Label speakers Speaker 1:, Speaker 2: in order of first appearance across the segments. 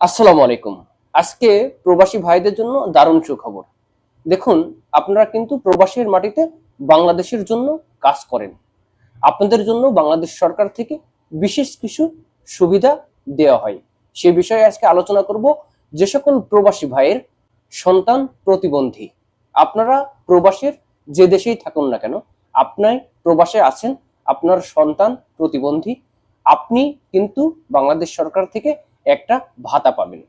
Speaker 1: আসসালামু আলাইকুম। আজকে প্রবাসী ভাইদের জন্য দারুণ সুখবর। দেখুন, আপনারা কিন্তু প্রবাসীর মাটিতে বাংলাদেশের জন্য কাজ করেন। আপনাদের জন্য বাংলাদেশ সরকার থেকে বিশেষ কিছু সুবিধা দেওয়া হয়। সে বিষয়ে আজকে আলোচনা করব যে সকল প্রবাসী ভাইয়ের সন্তান প্রতিবন্ধী। আপনারা প্রবাসের যে দেশেই থাকুন না কেন আপনি প্রবাসে আছেন, আপনার সন্তান প্রতিবন্ধী। আপনি কিন্তু বাংলাদেশ সরকার থেকে একটা ভাতা পাবেন।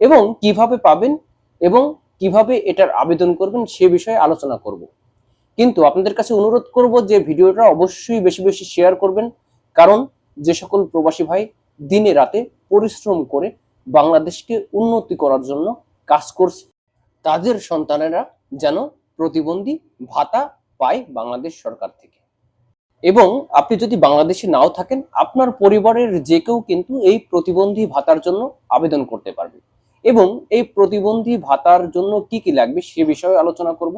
Speaker 1: এবং কীভাবে পাবেন এবং কীভাবে এটার আবেদন করবেন সে বিষয়ে আলোচনা করব। কিন্তু আপনাদের কাছে অনুরোধ করব যে ভিডিওটা অবশ্যই বেশি বেশি শেয়ার করবেন, কারণ যে সকল প্রবাসী ভাই দিনে রাতে পরিশ্রম করে বাংলাদেশকে উন্নতি করার জন্য কাজ করছে, তাদের সন্তানেরা যেন প্রতিবন্ধী ভাতা পায় বাংলাদেশ সরকার থেকে। এবং আপনি যদি বাংলাদেশে নাও থাকেন, আপনার পরিবারের যে কেউ কিন্তু এই প্রতিবন্ধী ভাতার জন্য আবেদন করতে পারবে। এবং এই প্রতিবন্ধী ভাতার জন্য কি কি লাগবে সে বিষয়ে আলোচনা করব।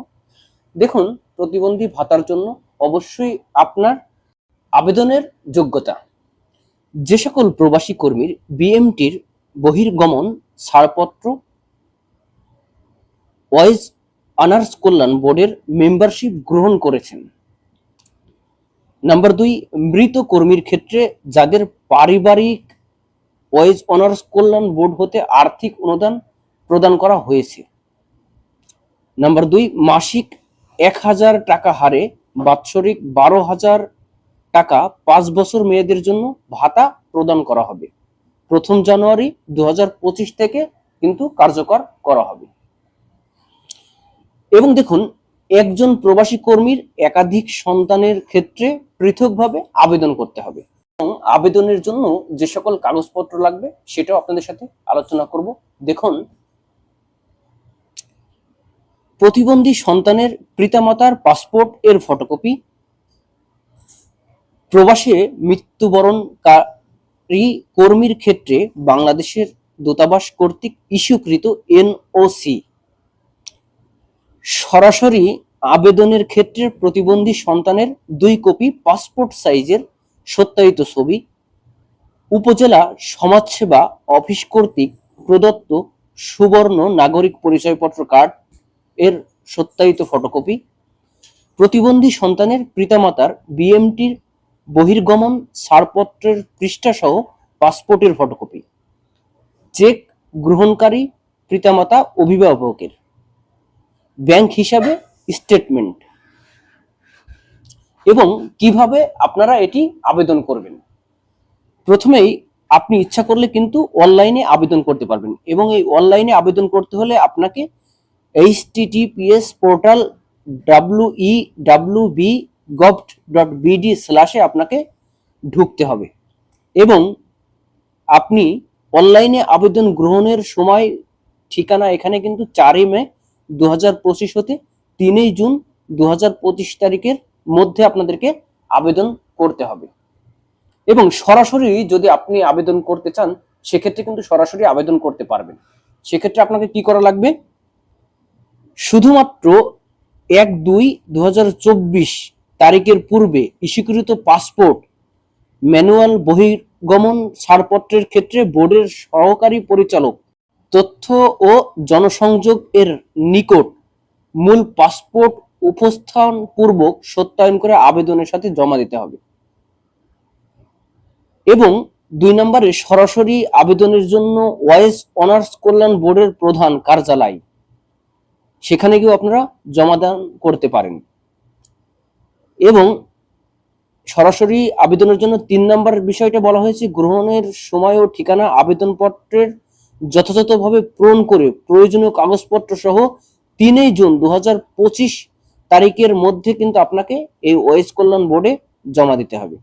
Speaker 1: দেখুন, প্রতিবন্ধী ভাতার জন্য অবশ্যই আপনার আবেদনের যোগ্যতা। যে সকল প্রবাসী কর্মীর বিএমটির বহির্গমন ছাড়পত্র, ওয়াইজ অনার্স কল্যাণ বোর্ডের মেম্বারশিপ গ্রহণ করেছেন। নাম্বার দুই, মৃত কর্মীর ক্ষেত্রে যাদের পারিবারিক ওয়েজ অনার্স কল্যাণ বোর্ড হতে আর্থিক অনুদান প্রদান করা হয়েছে। নাম্বার দুই, মাসিক এক হাজার টাকা হারে বাৎসরিক বারো হাজার টাকা পাঁচ বছর মেয়েদের জন্য ভাতা প্রদান করা হবে। প্রথম জানুয়ারি দু হাজার পঁচিশ থেকে কিন্তু কার্যকর করা হবে। এবং দেখুন, একজন প্রবাসী কর্মীর একাধিক সন্তানের ক্ষেত্রে পৃথকভাবে আবেদন করতে হবে। এবং আবেদনের জন্য যে সকল কাগজপত্র লাগবে, সেটাও আপনাদের সাথে আলোচনা করব। দেখুন, প্রতিবন্ধী সন্তানের পিতামাতার পাসপোর্ট এর ফটোকপি, প্রবাসে মৃত্যুবরণকারী কর্মীর ক্ষেত্রে বাংলাদেশের দূতাবাস কর্তৃক ইস্যুকৃত এনওসি। সরাসরি আবেদনের ক্ষেত্রে প্রতিবন্ধী সন্তানের দুই কপি পাসপোর্ট সাইজের সত্যায়িত ছবি। উপজেলা সমাজসেবা অফিস কর্তৃক প্রদত্ত সুবর্ণ নাগরিক পরিচয়পত্র কার্ড এর সত্যায়িত ফটোকপি। প্রতিবন্ধী সন্তানের পিতামাতার বিএমটির বহির্গমন ছাড়পত্রের পৃষ্ঠাসহ পাসপোর্টের ফটোকপি। চেক গ্রহণকারী পিতামাতা অভিভাবকের। ব্যাংক হিসাবে স্টেটমেন্ট এবং কীভাবে আপনারা এটি আবেদন করবেন? প্রথমেই আপনি ইচ্ছা করলে কিন্তু অনলাইনে আবেদন করতে পারবেন এবং এই অনলাইনে আবেদন করতে হলে আপনাকে H TTPS portal W W B gov dot BD স্ল্যাশে আপনাকে ঢুকতে হবে এবং আপনি অনলাইনে আবেদন গ্রহণের সময় ঠিকানা এখানে কিন্তু চারই মে দু হাজার পঁচিশ হতে তিনই জুন দু হাজার পঁচিশ তারিখের মধ্যে আপনাদেরকে আবেদন করতে হবে। এবং সরাসরি যদি আপনি আবেদন করতে চান, সেক্ষেত্রে কিন্তু সরাসরি আবেদন করতে পারবেন। সেক্ষেত্রে আপনাকে কি করা লাগবে? শুধুমাত্র এক দুই দু তারিখের পূর্বে ইস্যুকৃত পাসপোর্ট, ম্যানুয়াল বহির্গমন ছাড়পত্রের ক্ষেত্রে বোর্ডের সহকারী পরিচালক, তথ্য ও জনসংযোগ এর নিকট মূল পাসপোর্ট উপস্থান পূর্বক সত্যায়ন করে আবেদনের সাথে জমা দিতে হবে। এবং দুই নম্বরে সরাসরি আবেদনের জন্য ওয়াইস অনার্স কল্যাণ বোর্ডের প্রধান কার্যালয়। সেখানে গিয়েও আপনারা জমাদান করতে পারেন। এবং সরাসরি আবেদনের জন্য তিন নম্বর বিষয়টা বলা হয়েছে, গ্রহণের সময় ও ঠিকানা, আবেদনপত্রের যথাযথভাবে পূরণ করে প্রয়োজনীয় কাগজপত্র সহ তিনই জুন দু হাজার পঁচিশ তারিখের মধ্যে কিন্তু আপনাকে এই ওয়েস কল্যাণ বোর্ডে জমা দিতে হবে।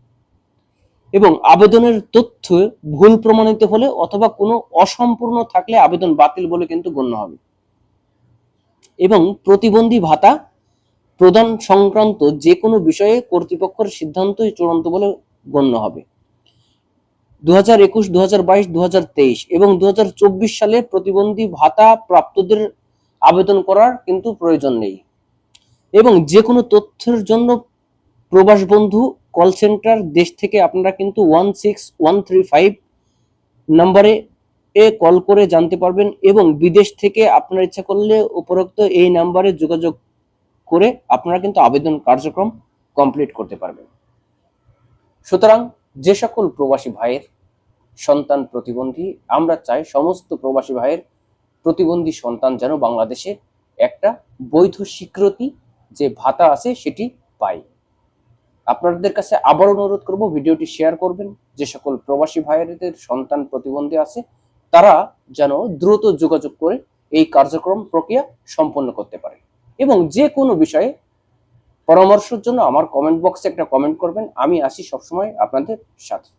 Speaker 1: এবং আবেদনের তথ্য ভুল প্রমাণিত হলে অথবা কোনো অসম্পূর্ণ থাকলে আবেদন বাতিল বলে কিন্তু গণ্য হবে। এবং প্রতিবন্ধী ভাতা প্রদান সংক্রান্ত যে কোনো বিষয়ে কর্তৃপক্ষের সিদ্ধান্তই চূড়ান্ত বলে গণ্য হবে। দু হাজার একুশ দু হাজার বাইশ তেইশ এবং দু হাজার চব্বিশ সালে প্রতিবন্ধী ভাতা প্রাপ্তদের আবেদন করার কিন্তু প্রয়োজন নেই। এবং যে কোনো তথ্যের জন্য প্রবাস বন্ধু কল সেন্টার দেশ থেকে আপনারা কিন্তু one six one three five নম্বরে এ কল করে জানতে পারবেন এবং বিদেশ থেকে আপনার ইচ্ছা করলে উপরোক্ত এই নাম্বারে যোগাযোগ করে আপনারা কিন্তু আবেদন কার্যক্রম কমপ্লিট করতে পারবেন। সুতরাং যে সকল প্রবাসী ভাইয়ের সন্তান প্রতিবন্ধী, আমরা চাই সমস্ত প্রবাসী ভাইয়ের প্রতিবন্ধী সন্তান যেন বাংলাদেশে একটা বৈধ স্বীকৃতি যে ভাতা আছে সেটি পায়। আপনাদের কাছে আবার অনুরোধ করব ভিডিওটি শেয়ার করবেন। যে সকল প্রবাসী ভাইয়েদের সন্তান প্রতিবন্ধী আছে, তারা যেন দ্রুত যোগাযোগ করে এই কার্যক্রম প্রক্রিয়া সম্পন্ন করতে পারে। এবং যে কোনো বিষয়ে পরামর্শের জন্য আমার কমেন্ট বক্সে একটা কমেন্ট করবেন। আমি আসি সবসময় আপনাদের সাথে।